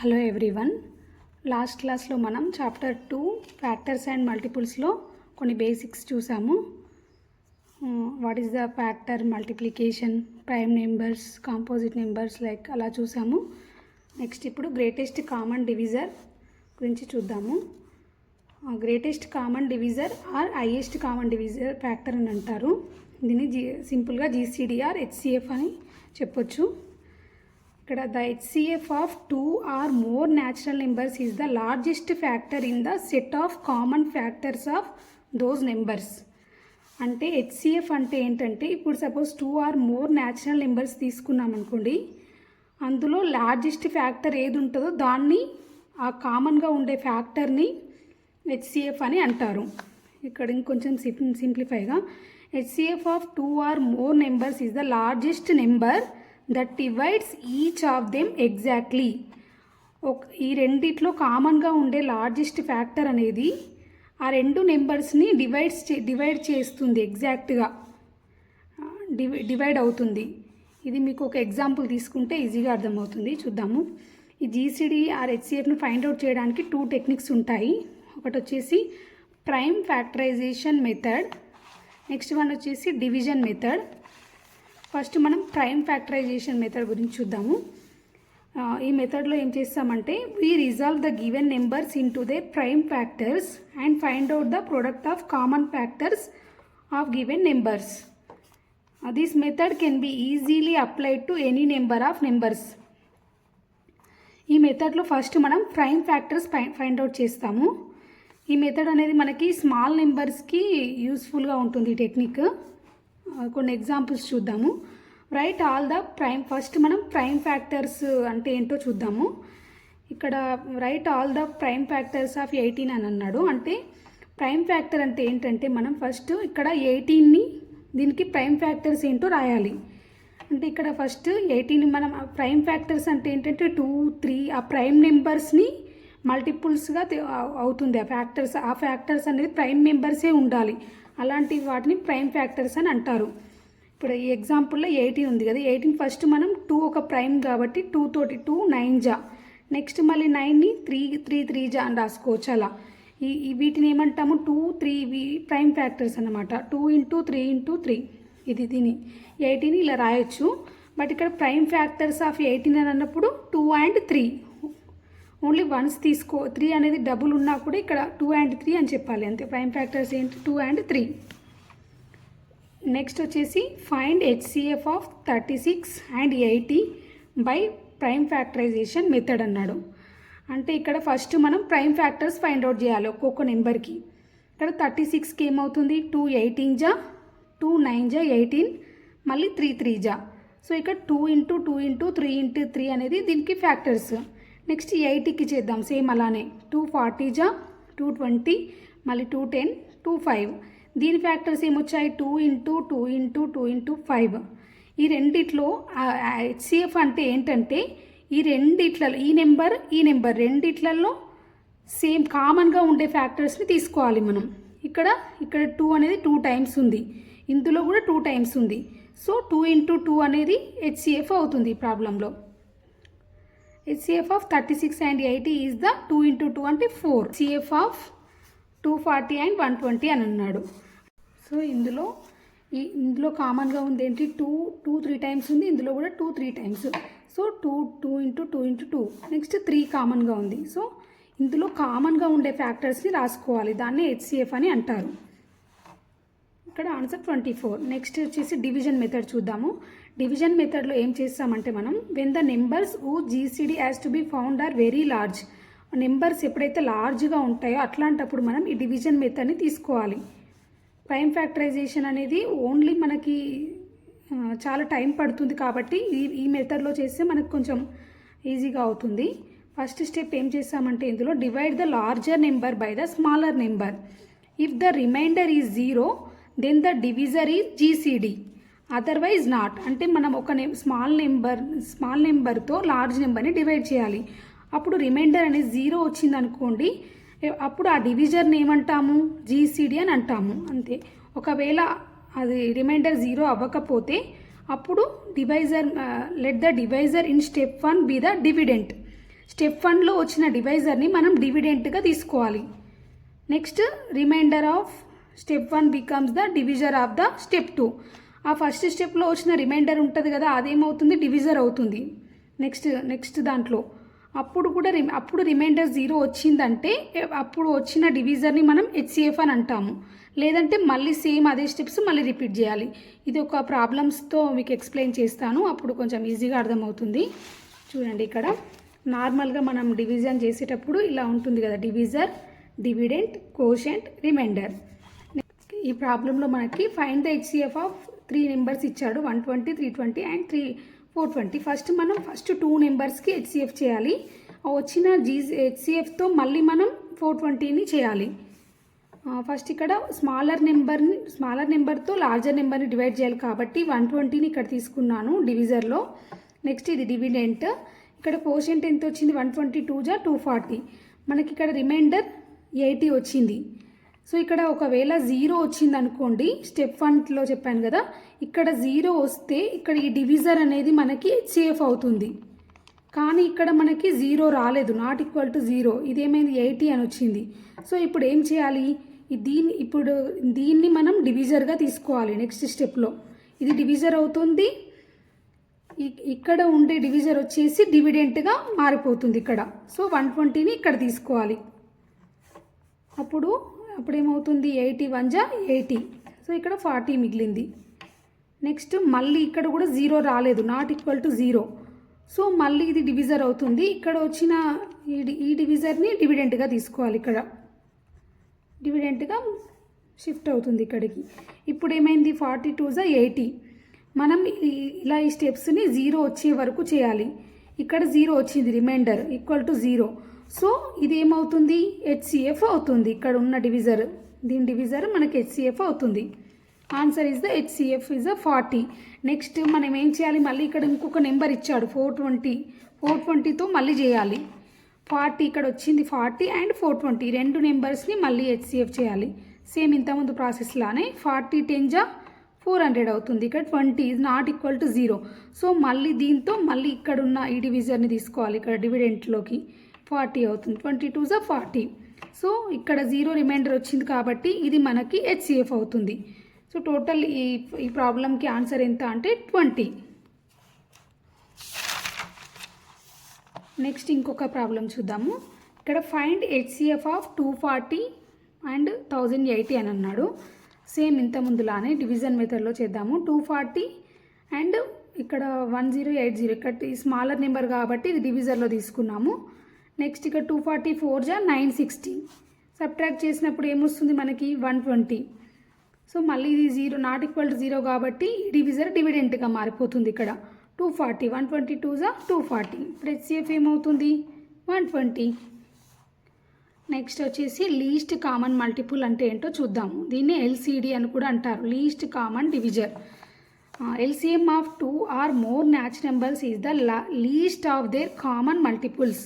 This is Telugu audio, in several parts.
Hello everyone. లాస్ట్ క్లాస్లో మనం చాప్టర్ టూ ఫ్యాక్టర్స్ అండ్ మల్టిపుల్స్లో కొన్ని బేసిక్స్ చూసాము. What is the factor multiplication prime numbers composite numbers like అలా చూసాము. నెక్స్ట్ ఇప్పుడు గ్రేటెస్ట్ కామన్ డివిజర్ గురించి చూద్దాము. Greatest common divisor or highest common divisor factor అని అంటారు. దీన్ని జీ సింపుల్గా జీసీడీఆర్ హెచ్సిఎఫ్ అని చెప్పొచ్చు. ఇక్కడ the HCF of two or more natural numbers is the largest factor in the set of common factors of those numbers అంటే హెచ్సిఎఫ్ అంటే ఏంటంటే ఇప్పుడు suppose two or more natural numbers తీసుకున్నాం అనుకోండి అందులో లార్జెస్ట్ ఫ్యాక్టర్ ఏది ఉంటుందో దాన్ని ఆ కామన్గా ఉండే ఫ్యాక్టర్ని హెచ్సిఎఫ్ అని అంటారు. ఇక్కడ ఇంకొంచెం సింప్ సింప్లిఫైగా HCF of two or more numbers is the largest number that divides each of them exactly ఒక ఈ రెండిట్లో కామన్గా ఉండే లార్జెస్ట్ ఫ్యాక్టర్ అనేది ఆ రెండు నెంబర్స్ని డివైడ్స్ చే డివైడ్ చేస్తుంది ఎగ్జాక్ట్గా డివై డివైడ్ అవుతుంది. ఇది మీకు ఒక ఎగ్జాంపుల్ తీసుకుంటే ఈజీగా అర్థమవుతుంది. చూద్దాము. ఈ జీసీడీ ఆర్ హెచ్సిఎఫ్ను ఫైండ్ అవుట్ చేయడానికి టూ టెక్నిక్స్ ఉంటాయి. ఒకటి వచ్చేసి prime factorization method next one వచ్చేసి డివిజన్ మెథడ్ ఫస్ట్ మనం ప్రైమ్ ఫ్యాక్టరైజేషన్ మెథడ్ గురించి చూద్దాము. ఈ మెథడ్లో ఏం చేస్తామంటే we resolve the given numbers into their prime factors and find out the product of common factors of given numbers this method can be easily applied to any number of numbers ఈ మెథడ్లో ఫస్ట్ మనం ప్రైమ్ ఫ్యాక్టర్స్ ఫైండ్ అవుట్ చేస్తాము. ఈ మెథడ్ అనేది మనకి స్మాల్ నెంబర్స్కి యూస్ఫుల్గా ఉంటుంది ఈ టెక్నిక్ కొన్ని ఎగ్జాంపుల్స్ చూద్దాము. Write all the prime first మనం ప్రైమ్ ఫ్యాక్టర్స్ అంటే ఏంటో చూద్దాము. ఇక్కడ write all the prime factors of eighteen అని అన్నాడు. అంటే ప్రైమ్ ఫ్యాక్టర్ అంటే ఏంటంటే మనం ఫస్ట్ ఇక్కడ ఎయిటీన్ని దీనికి ప్రైమ్ ఫ్యాక్టర్స్ ఏంటో రాయాలి. అంటే ఇక్కడ ఫస్ట్ ఎయిటీన్ మనం ప్రైమ్ ఫ్యాక్టర్స్ అంటే ఏంటంటే టూ త్రీ ఆ ప్రైమ్ నెంబర్స్ని మల్టిపుల్స్గా అవుతుంది. ఆ ఫ్యాక్టర్స్ ఆ ఫ్యాక్టర్స్ అనేది ప్రైమ్ మెంబర్సే ఉండాలి. అలాంటి వాటిని ప్రైమ్ ఫ్యాక్టర్స్ అని అంటారు. ఇప్పుడు ఈ ఎగ్జాంపుల్లో ఎయిటీన్ ఉంది కదా ఎయిటీన్ ఫస్ట్ మనం టూ ఒక ప్రైమ్ కాబట్టి టూ తోటి టూ నైన్ జా. నెక్స్ట్ మళ్ళీ నైన్ని త్రీ త్రీ త్రీ జా అని రాసుకోవచ్చు అలా. ఈ వీటిని ఏమంటాము? టూ త్రీ వి ప్రైమ్ ఫ్యాక్టర్స్ అన్నమాట. Two into three into three ఇది దీని. ఎయిటీన్ ఇలా రాయొచ్చు. బట్ ఇక్కడ ప్రైమ్ ఫ్యాక్టర్స్ ఆఫ్ ఎయిటీన్ అని అన్నప్పుడు two and three only once తీసుకో త్రీ అనేది డబుల్ ఉన్నా కూడా ఇక్కడ టూ అండ్ త్రీ అని చెప్పాలి. అంతే ప్రైమ్ ఫ్యాక్టర్స్ ఏంటి? Two and three. నెక్స్ట్ వచ్చేసి find HCF of thirty six and eighty by prime factorization method అన్నాడు. అంటే ఇక్కడ ఫస్ట్ మనం ప్రైమ్ ఫ్యాక్టర్స్ ఫైండ్ అవుట్ చేయాలి ఒక్కొక్క నెంబర్కి. ఇక్కడ థర్టీ సిక్స్కి ఏమవుతుంది? టూ ఎయిటీన్ జా టూ నైన్ జా ఎయిటీన్ మళ్ళీ త్రీ త్రీ జా. సో ఇక్కడ two into two into three into three అనేది దీనికి ఫ్యాక్టర్స్. నెక్స్ట్ ఎయిటీకి చేద్దాం సేమ్ అలానే. టూ ఫార్టీ జా టూ ట్వంటీ మళ్ళీ టూ టెన్ టూ ఫైవ్. దీని factors ఏమొచ్చాయి? Two into two into two into five. ఈ రెండిట్లో హెచ్సిఎఫ్ అంటే ఏంటంటే ఈ రెండిట్లలో ఈ నెంబర్ ఈ నెంబర్ రెండిట్లలో సేమ్ కామన్గా ఉండే ఫ్యాక్టర్స్ని తీసుకోవాలి మనం. ఇక్కడ ఇక్కడ టూ అనేది టూ టైమ్స్ ఉంది. ఇందులో కూడా టూ టైమ్స్ ఉంది. సో టూ ఇంటూ టూ అనేది హెచ్సిఎఫ్ అవుతుంది ఈ ప్రాబ్లంలో. HCF of thirty six and eighty is the two into two అంటే four CF of two forty and one twenty అని అన్నాడు. సో ఇందులో ఈ ఇందులో కామన్గా ఉంది ఏంటి? టూ టూ త్రీ టైమ్స్ ఉంది. ఇందులో కూడా two three times so two two into two into two next three కామన్గా ఉంది. సో ఇందులో కామన్గా ఉండే ఫ్యాక్టర్స్ని రాసుకోవాలి. దాన్ని హెచ్సిఎఫ్ అని అంటారు. ఇక్కడ ఆన్సర్ ట్వంటీ ఫోర్ నెక్స్ట్ వచ్చేసి డివిజన్ మెథడ్ చూద్దాము. డివిజన్ మెథడ్లో ఏం చేస్తామంటే మనం when the numbers uh GCD as to be found are very large numbers ఎప్పుడైతే లార్జ్గా ఉంటాయో అట్లాంటప్పుడు మనం ఈ డివిజన్ మెథడ్ని తీసుకోవాలి. ప్రైమ్ ఫ్యాక్టరైజేషన్ అనేది ఓన్లీ మనకి చాలా టైం పడుతుంది కాబట్టి ఈ ఈ మెథడ్లో చేస్తే మనకు కొంచెం ఈజీగా అవుతుంది. ఫస్ట్ స్టెప్ ఏం చేస్తామంటే ఇందులో divide the larger number by the smaller number if the remainder is zero then the divisor is GCD otherwise not అంటే మనం ఒక నెం స్మాల్ నెంబర్ స్మాల్ నెంబర్తో లార్జ్ నెంబర్ని డివైడ్ చేయాలి. అప్పుడు రిమైండర్ అనేది జీరో వచ్చింది అనుకోండి అప్పుడు ఆ డివిజర్ని ఏమంటాము? జీసీడీ అని అంటాము. అంతే. ఒకవేళ అది రిమైండర్ జీరో అవ్వకపోతే అప్పుడు divisor let the divisor in step one be the dividend step వన్లో వచ్చిన డివైజర్ని మనం డివిడెంట్గా తీసుకోవాలి. Next remainder of step one becomes the divisor of the step two ఆ ఫస్ట్ స్టెప్లో వచ్చిన రిమైండర్ ఉంటుంది కదా అదేమవుతుంది? డివిజర్ అవుతుంది. నెక్స్ట్ నెక్స్ట్ దాంట్లో. అప్పుడు కూడా రి అప్పుడు రిమైండర్ జీరో వచ్చిందంటే అప్పుడు వచ్చిన డివిజర్ని మనం హెచ్సిఎఫ్ అని అంటాము. లేదంటే మళ్ళీ సేమ్ అదే స్టెప్స్ మళ్ళీ రిపీట్ చేయాలి. ఇది ఒక ప్రాబ్లమ్స్తో మీకు ఎక్స్ప్లెయిన్ చేస్తాను. అప్పుడు కొంచెం ఈజీగా అర్థమవుతుంది. చూడండి ఇక్కడ. నార్మల్గా మనం డివిజన్ చేసేటప్పుడు ఇలా ఉంటుంది కదా డివిజర్ డివిడెంట్ కోషెంట్ రిమైండర్ ఈ ప్రాబ్లంలో మనకి find the HCF of three numbers ఇచ్చాడు. One twenty three twenty and three four twenty first మనం ఫస్ట్ టూ నెంబర్స్కి హెచ్సిఎఫ్ చేయాలి. వచ్చిన జీ హెచ్సిఎఫ్తో మళ్ళీ మనం ఫోర్ ట్వంటీని చేయాలి. ఫస్ట్ ఇక్కడ స్మాలర్ నెంబర్ని స్మాలర్ నెంబర్తో లార్జర్ నెంబర్ని డివైడ్ చేయాలి కాబట్టి వన్ ట్వంటీని ఇక్కడ తీసుకున్నాను డివిజర్లో నెక్స్ట్ ఇది డివిడెంట్ ఇక్కడ కోషెంట్ ఎంత వచ్చింది? వన్ ట్వంటీ టూ జా? టూ ఫార్టీ మనకి ఇక్కడ రిమైండర్ ఎయిటీ వచ్చింది. సో ఇక్కడ ఒకవేళ జీరో వచ్చింది అనుకోండి స్టెప్ వన్లో చెప్పాను కదా ఇక్కడ జీరో వస్తే ఇక్కడ ఈ డివిజర్ అనేది మనకి సేఫ్ అవుతుంది. కానీ ఇక్కడ మనకి జీరో రాలేదు నాట్ ఈక్వల్ టు జీరో. ఇదేమైంది? ఎయిటీ అని వచ్చింది. సో ఇప్పుడు ఏం చేయాలి? దీన్ని ఇప్పుడు దీన్ని మనం డివిజర్గా తీసుకోవాలి నెక్స్ట్ స్టెప్లో. ఇది డివిజర్ అవుతుంది ఇక్కడ ఉండే డివిజర్ వచ్చేసి డివిడెంట్గా మారిపోతుంది ఇక్కడ. సో వన్ ట్వంటీని ఇక్కడ తీసుకోవాలి. అప్పుడు అప్పుడు ఏమవుతుంది ఎయిటీ వన్ జా? ఎయిటీ. సో ఇక్కడ ఫార్టీ మిగిలింది. నెక్స్ట్ మళ్ళీ ఇక్కడ కూడా జీరో రాలేదు. Not equal to zero. So మళ్ళీ ఇది డివిజర్ అవుతుంది. ఇక్కడ వచ్చిన ఈ ఈ డివిజర్ని డివిడెంట్గా తీసుకోవాలి ఇక్కడ. డివిడెంట్గా షిఫ్ట్ అవుతుంది ఇక్కడికి. ఇప్పుడు ఏమైంది ఫార్టీ టూ జా ఎయిటీ. మనం ఇలా ఈ స్టెప్స్ని జీరో వచ్చే వరకు చేయాలి. ఇక్కడ జీరో వచ్చింది. Remainder equal to zero. So ఇది ఏమవుతుంది హెచ్సిఎఫ్ అవుతుంది. ఇక్కడ ఉన్న డివిజర్. దీని డివిజర్ మనకి హెచ్సిఎఫ్ అవుతుంది. Answer is the HCF is the forty next మనం ఏం చేయాలి? మళ్ళీ ఇక్కడ ఇంకొక నెంబర్ ఇచ్చాడు. ఫోర్ ట్వంటీ ఫోర్ ట్వంటీతో మళ్ళీ చేయాలి. ఫార్టీ ఇక్కడ వచ్చింది. ఫార్టీ అండ్ ఫోర్ ట్వంటీ రెండు నెంబర్స్ని మళ్ళీ హెచ్సిఎఫ్ చేయాలి. సేమ్ ఇంతకుముందు ప్రాసెస్లానే ఫార్టీ టెన్జా ఫోర్ హండ్రెడ్ అవుతుంది. ఇక్కడ twenty is not equal to zero so మళ్ళీ దీంతో మళ్ళీ ఇక్కడ ఉన్న ఈ డివిజర్ని తీసుకోవాలి. ఇక్కడ డివిడెంట్లోకి ఫార్టీ అవుతుంది. ట్వంటీ టూ జా ఫార్టీ. సో ఇక్కడ జీరో రిమైండర్ వచ్చింది కాబట్టి ఇది మనకి హెచ్సిఎఫ్ అవుతుంది. సో టోటల్ ఈ ఈ ప్రాబ్లంకి ఆన్సర్ ఎంత అంటే ట్వంటీ. నెక్స్ట్ ఇంకొక ప్రాబ్లం చూద్దాము. ఇక్కడ find HCF of two forty and thousand eighty అని అన్నాడు. సేమ్ ఇంత ముందులానే డివిజన్ మెథడ్లో చేద్దాము. టూ ఫార్టీ అండ్ ఇక్కడ వన్ జీరో ఎయిట్ జీరో. ఇక్కడ ఈ స్మాలర్ నెంబర్ కాబట్టి ఇది డివిజన్లో తీసుకున్నాము. నెక్స్ట్ ఇక్కడ టూ ఫార్టీ ఫోర్ జా నైన్ సిక్స్టీ సబ్ట్రాక్ట్ చేసినప్పుడు ఏమొస్తుంది మనకి? వన్ ట్వంటీ సో మళ్ళీ ఇది zero not equal to zero కాబట్టి డివిజర్ డివిడెంట్గా మారిపోతుంది ఇక్కడ. Two forty one twenty two జా టూ ఫార్టీ ఇప్పుడు హెచ్సిఎఫ్ ఏమవుతుంది? వన్ ట్వంటీ నెక్స్ట్ వచ్చేసి లీస్ట్ కామన్ మల్టిపుల్ అంటే ఏంటో చూద్దాము. దీన్ని ఎల్సిడి అని కూడా అంటారు. Least common divisor LCM of two or more న్యాచ్ numbers is the least of their common multiples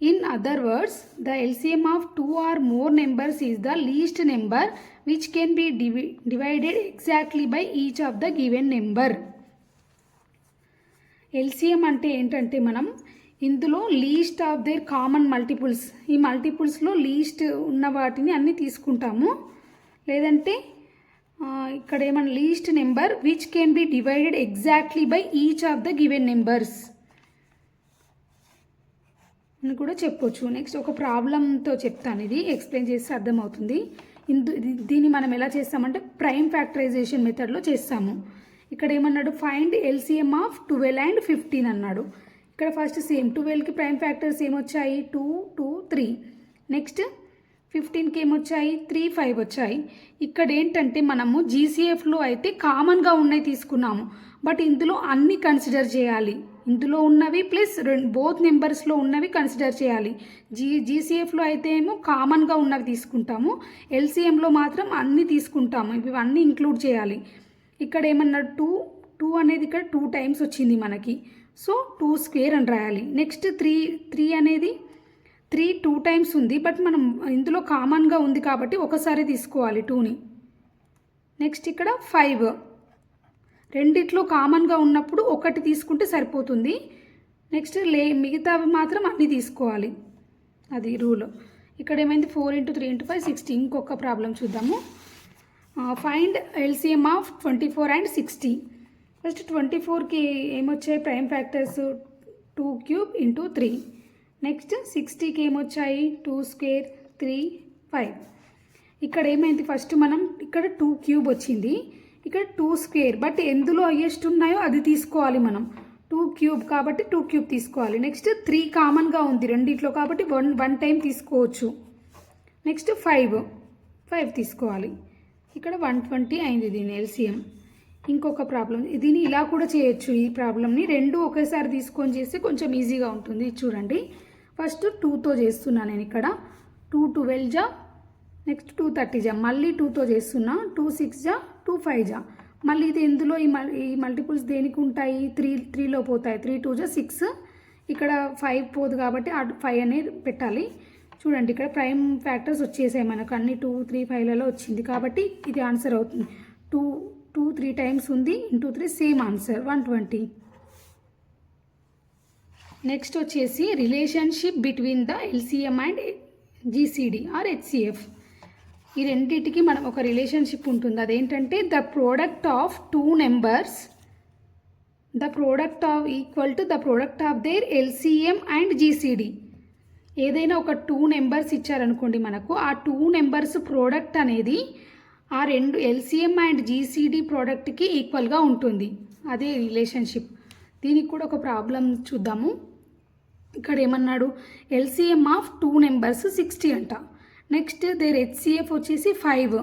in other words the LCM of two or more numbers is the least number which can be divi divided exactly by each of the given number LCM అంటే ఏంటంటే మనం ఇందులో least of their common multiples ఈ మల్టిపుల్స్లో లీస్ట్ ఉన్న వాటిని అన్నీ తీసుకుంటాము. లేదంటే ఇక్కడ ఏమన్నా least number which can be divided exactly by each of the given numbers అని కూడా చెప్పొచ్చు. నెక్స్ట్ ఒక ప్రాబ్లంతో చెప్తాను ఇది. ఎక్స్ప్లెయిన్ చేస్తే అర్థమవుతుంది. ఇందు దీన్ని మనం ఎలా చేస్తామంటే ప్రైమ్ ఫ్యాక్టరైజేషన్ మెథడ్లో చేస్తాము. ఇక్కడ ఏమన్నాడు? Find LCM of twelve and fifteen అన్నాడు. ఇక్కడ ఫస్ట్ సేమ్ ట్వెల్వ్కి ప్రైమ్ ఫ్యాక్టర్స్ ఏమొచ్చాయి? టూ టూ త్రీ నెక్స్ట్ ఫిఫ్టీన్కి ఏమొచ్చాయి? త్రీ ఫైవ్ వచ్చాయి. ఇక్కడ ఏంటంటే మనము జీసీఎఫ్లో అయితే కామన్గా ఉన్నాయి తీసుకున్నాము. బట్ ఇందులో అన్నీ కన్సిడర్ చేయాలి. ఇందులో ఉన్నవి ప్లస్ రెండు బోత్ నెంబర్స్లో ఉన్నవి కన్సిడర్ చేయాలి. జీ జీసీఎఫ్లో అయితే ఏమో కామన్గా ఉన్నవి తీసుకుంటాము. ఎల్సీఎంలో మాత్రం అన్నీ తీసుకుంటాము. ఇవి అన్నీ ఇంక్లూడ్ చేయాలి. ఇక్కడ ఏమన్నా టూ టూ అనేది ఇక్కడ టూ టైమ్స్ వచ్చింది మనకి. సో టూ స్క్వేర్ అని రాయాలి. నెక్స్ట్ త్రీ త్రీ అనేది త్రీ టూ టైమ్స్ ఉంది. బట్ మనం ఇందులో కామన్గా ఉంది కాబట్టి ఒకసారి తీసుకోవాలి టూని. నెక్స్ట్ ఇక్కడ ఫైవ్. రెండిట్లో కామన్గా ఉన్నప్పుడు ఒకటి తీసుకుంటే సరిపోతుంది. నెక్స్ట్ లే మిగతావి మాత్రం అన్నీ తీసుకోవాలి. అది రూల్. ఇక్కడ ఏమైంది? Four into three into five sixty. ఇంకొక ప్రాబ్లం చూద్దాము. Find LCM of twenty four and sixty. First twenty ఫోర్కి ఏమొచ్చాయి? Prime factors two cube into three. Next సిక్స్టీకి ఏమొచ్చాయి? Two square three five. ఇక్కడ ఏమైంది? ఫస్ట్ మనం ఇక్కడ టూ క్యూబ్ వచ్చింది. ఇక్కడ టూ స్క్వేర్ బట్ ఎందులో హయ్యెస్ట్ ఉన్నాయో అది తీసుకోవాలి మనం. టూ క్యూబ్ కాబట్టి టూ క్యూబ్ తీసుకోవాలి. నెక్స్ట్ త్రీ కామన్గా ఉంది రెండిట్లో కాబట్టి వన్ వన్ టైం తీసుకోవచ్చు. నెక్స్ట్ ఫైవ్ ఫైవ్ తీసుకోవాలి. ఇక్కడ వన్ ట్వంటీ అయింది దీని ఎల్సిఎం ఇంకొక ప్రాబ్లం దీన్ని ఇలా కూడా చేయొచ్చు ఈ ప్రాబ్లమ్ని రెండు ఒకేసారి తీసుకొని చేస్తే కొంచెం ఈజీగా ఉంటుంది. చూడండి. ఫస్ట్ టూతో చేస్తున్నాను నేను ఇక్కడ. టూ ట్వెల్వ్ జా నెక్స్ట్ టూ థర్టీ జా. మళ్ళీ టూతో చేస్తున్నా. టూ సిక్స్ జా టూ ఫైవ్ జా. మళ్ళీ ఇది ఎందులో ఈ మల్ ఈ మల్టిపుల్స్ దేనికి ఉంటాయి? త్రీ త్రీలో పోతాయి. త్రీ టూ జా సిక్స్. ఇక్కడ ఫైవ్ పోదు కాబట్టి ఆ ఫైవ్ అనేది పెట్టాలి. చూడండి ఇక్కడ ప్రైమ్ ఫ్యాక్టర్స్ వచ్చేసాయి మనకు. అన్ని టూ త్రీ ఫైవ్లలో వచ్చింది. కాబట్టి ఇది ఆన్సర్ అవుతుంది. టూ టూ త్రీ టైమ్స్ ఉంది. Into three same answer. One twenty. Next వచ్చేసి relationship between the LCM and GCD or HCF. ఈ రెండింటికి మనం ఒక రిలేషన్షిప్ ఉంటుంది. అదేంటంటే the product of two numbers the product of equal to the product of their LCM and GCD ఏదైనా ఒక టూ నెంబర్స్ ఇచ్చారనుకోండి మనకు ఆ టూ నెంబర్స్ ప్రోడక్ట్ అనేది ఆ రెండు ఎల్సిఎం అండ్ జీసీడీ ప్రోడక్ట్కి ఈక్వల్గా ఉంటుంది. అదే రిలేషన్షిప్ దీనికి కూడా ఒక ప్రాబ్లం చూద్దాము. ఇక్కడ ఏమన్నాడు LCM of two numbers sixty అంట. నెక్స్ట్ దేర్ హెచ్సిఎఫ్ వచ్చేసి ఫైవ్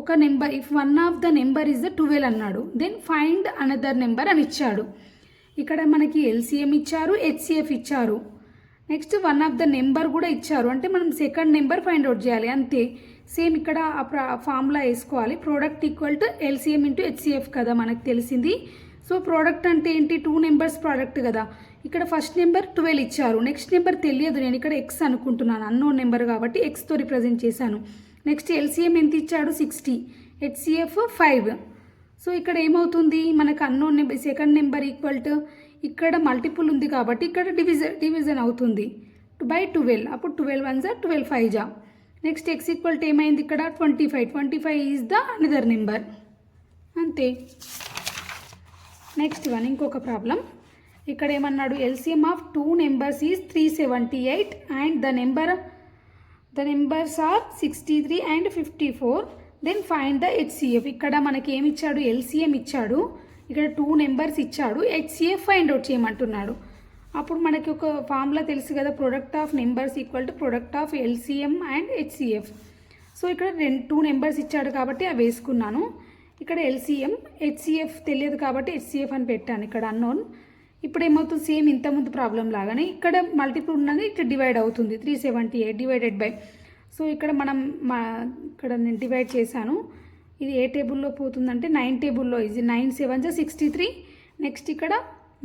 ఒక number if one of the number is the twelve అన్నాడు దెన్ ఫైండ్ అనదర్ నెంబర్ అని ఇచ్చాడు. ఇక్కడ మనకి ఎల్సిఎం ఇచ్చారు హెచ్సిఎఫ్ ఇచ్చారు. Next one of the number కూడా ఇచ్చారు. అంటే మనం సెకండ్ నెంబర్ ఫైండ్ అవుట్ చేయాలి అంతే. సేమ్ ఇక్కడ ఆ ఫార్ములా వేసుకోవాలి. Product equal to LCM into HCF కదా మనకు తెలిసింది. సో ప్రోడక్ట్ అంటే ఏంటి? టూ నెంబర్స్ ప్రోడక్ట్ కదా. ఇక్కడ ఫస్ట్ నెంబర్ ట్వెల్వ్ ఇచ్చారు. నెక్స్ట్ నెంబర్ తెలియదు. నేను ఇక్కడ ఎక్స్ అనుకుంటున్నాను. అన్నోన్ నెంబర్ కాబట్టి ఎక్స్తో రిప్రజెంట్ చేశాను. నెక్స్ట్ ఎల్సీఎం ఎంత ఇచ్చాడు? సిక్స్టీ. HCF five. సో ఇక్కడ ఏమవుతుంది? మనకు unknown number second number equal to ఇక్కడ మల్టిపుల్ ఉంది కాబట్టి ఇక్కడ డివిజన్ డివిజన్ అవుతుంది. By twelve. అప్పుడు ట్వెల్వ్ వన్ జా ట్వెల్వ్ ఫైవ్ జా. నెక్స్ట్ ఎక్స్ ఈక్వల్ టు ఏమైంది ఇక్కడ? Twenty five. Twenty five is the another number. అంతే. నెక్స్ట్ వన్ ఇంకొక ప్రాబ్లం. ఇక్కడ ఏమన్నాడు LCM of two numbers is three seventy eight and the number the numbers are sixty three and fifty four then find the HCF ఇక్కడ మనకి ఏమి ఇచ్చాడు ఎల్సిఎం ఇచ్చాడు. ఇక్కడ టూ నెంబర్స్ ఇచ్చాడు. హెచ్సిఎఫ్ ఫైండ్ అవుట్ చేయమంటున్నాడు. అప్పుడు మనకి ఒక ఫార్ములా తెలుసు కదా product of numbers equal to product of LCM and HCF so ఇక్కడ రెండు టూ నెంబర్స్ ఇచ్చాడు కాబట్టి అవి వేసుకున్నాను. ఇక్కడ ఎల్సిఎం హెచ్సిఎఫ్ తెలియదు కాబట్టి హెచ్సిఎఫ్ అని పెట్టాను. ఇక్కడ అన్నోన్ ఇప్పుడు ఏమవుతుంది సేమ్ ఇంతకుముందు ప్రాబ్లం లాగానే ఇక్కడ మల్టిపుల్ ఉన్నది ఇక్కడ డివైడ్ అవుతుంది. Three seventy eight divided by. So ఇక్కడ మనం మా ఇక్కడ నేను డివైడ్ చేశాను. ఇది ఏ టేబుల్లో పోతుందంటే నైన్ టేబుల్లో. ఇది నైన్ సెవెన్ జా సిక్స్టీ త్రీ. నెక్స్ట్ ఇక్కడ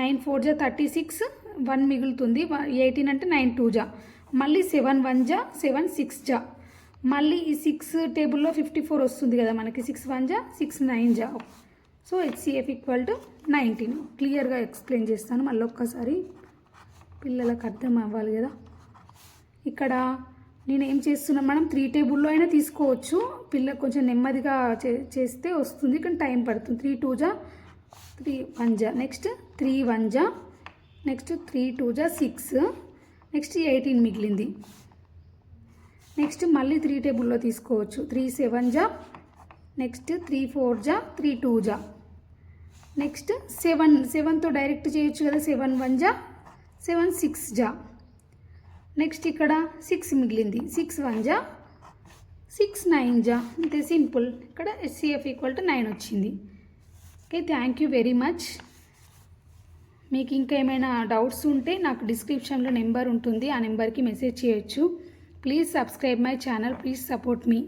నైన్ ఫోర్ జా థర్టీ సిక్స్. వన్ మిగులుతుంది. ఎయిటీన్ అంటే నైన్ టూ జా. మళ్ళీ సెవెన్ వన్ జా సెవెన్ సిక్స్ జా. మళ్ళీ ఈ సిక్స్ టేబుల్లో ఫిఫ్టీ ఫోర్ వస్తుంది కదా మనకి. సిక్స్ వన్ జా సిక్స్ నైన్ జా. So HCF equal to nineteen క్లియర్గా ఎక్స్ప్లెయిన్ చేస్తాను. మళ్ళీ ఒక్కసారి పిల్లలకు అర్థం అవ్వాలి కదా. ఇక్కడ నేను ఏం చేస్తున్నా మనం త్రీ టేబుల్లో అయినా తీసుకోవచ్చు. పిల్ల కొంచెం నెమ్మదిగా చే చేస్తే వస్తుంది కానీ టైం పడుతుంది. త్రీ టూ జా త్రీ వన్ జా. నెక్స్ట్ త్రీ వన్ జా నెక్స్ట్ త్రీ టూ జా సిక్స్ నెక్స్ట్ ఎయిటీన్ మిగిలింది. నెక్స్ట్ మళ్ళీ త్రీ టేబుల్లో తీసుకోవచ్చు. త్రీ సెవెన్ జా నెక్స్ట్ త్రీ ఫోర్ జా త్రీ టూ జా. నెక్స్ట్ సెవెన్ సెవెన్తో డైరెక్ట్ చేయొచ్చు కదా సెవెన్ వన్ జా సెవెన్ సిక్స్ జా. నెక్స్ట్ ఇక్కడ సిక్స్ మిగిలింది సిక్స్ వన్ జా సిక్స్ నైన్ జా. అంతే సింపుల్. ఇక్కడ ఎస్సీఎఫ్ ఈక్వల్ టు నైన్ వచ్చింది. Okay thank you very much మీకు ఇంకా ఏమైనా డౌట్స్ ఉంటే నాకు డిస్క్రిప్షన్లో నెంబర్ ఉంటుంది ఆ నెంబర్కి మెసేజ్ చేయొచ్చు. Please subscribe my channel please support me